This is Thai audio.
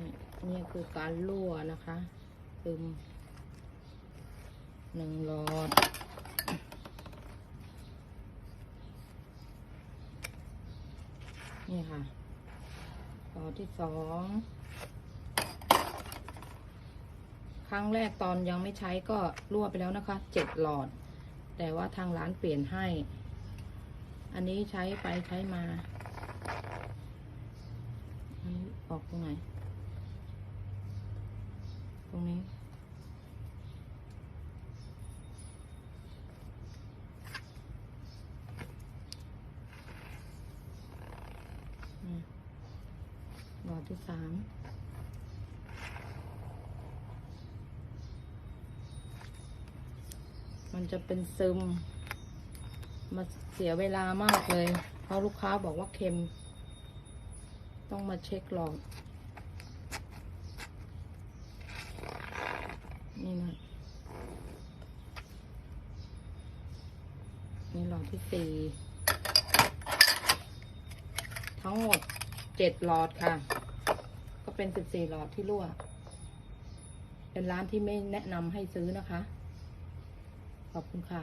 นี่คือการรั่วนะคะซึมหนึ่งหลอด นี่ค่ะหลอดที่สองครั้งแรกตอนยังไม่ใช้ก็รั่วไปแล้วนะคะเจ็ดหลอด แต่ว่าทางร้านเปลี่ยนให้ อันนี้ใช้ไปใช้มา อันนี้ออกตรงไหน ตรงนี้อืมหลอดที่สามมันจะเป็นซึม มาเสียเวลามากเลย เพราะลูกค้าบอกว่าเค็ม ต้องมาเช็คหลอด นี่นะ นี่หลอดที่สี่ทั้งหมดเจ็ดหลอดค่ะ ก็เป็นสิบสี่หลอดที่รั่ว เป็นร้านที่ไม่แนะนำให้ซื้อนะคะ ขอบคุณค่ะ